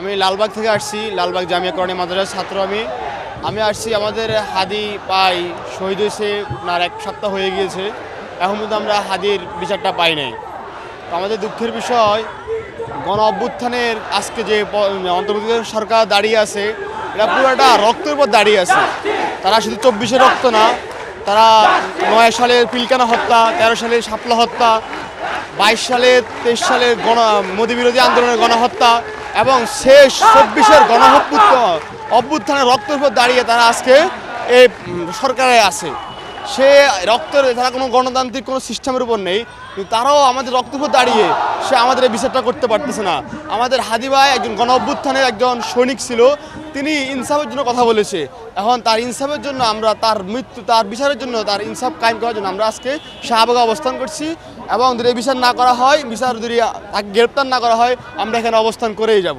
আমি লালবাগ থেকে আসছি, লালবাগ জামিয়া করণী মাদ্রাসার ছাত্র আমি। আমি আসছি আমাদের হাদি পাই, শহীদ হয়েছে আপনার এক সপ্তাহ হয়ে গিয়েছে। এখন কিন্তু আমরা হাদির বিচারটা পাই নাই। তো আমাদের দুঃখের বিষয়, গণ অভ্যুত্থানের আজকে যে অন্তর্বর্তী সরকার দাঁড়িয়ে আছে এটা পুরোটা রক্তের উপর দাঁড়িয়ে আছে। তারা শুধু চব্বিশে রক্ত না, তারা নয় সালের পিলকানা হত্যা, তেরো সালের শাপলা হত্যা, বাইশ সালে তেইশ সালের গণ মোদী বিরোধী আন্দোলনের গণহত্যা এবং শেষ চব্বিশের গণহত্যুত্ব অভ্যুত্থানের রক্তের উপর দাঁড়িয়ে তারা আজকে এই সরকারে আছে। সে রক্তের তারা কোনো গণতান্ত্রিক কোনো সিস্টেমের উপর নেই, কিন্তু তারাও আমাদের রক্তের উপর দাঁড়িয়ে সে আমাদের এই বিচারটা করতে পারতেছে না। আমাদের হাদি ভাই একজন গণ অভ্যুত্থানের একজন সৈনিক ছিল, তিনি ইনসাফের জন্য কথা বলেছে। এখন তার ইনসাফের জন্য আমরা তার মৃত্যু, তার বিচারের জন্য তার ইনসাফ কায়েম করার জন্য আমরা আজকে শাহবাগে অবস্থান করছি এবং যদি বিচার না করা হয়, বিচার যদি গ্রেপ্তার না করা হয়, আমরা এখানে অবস্থান করেই যাব।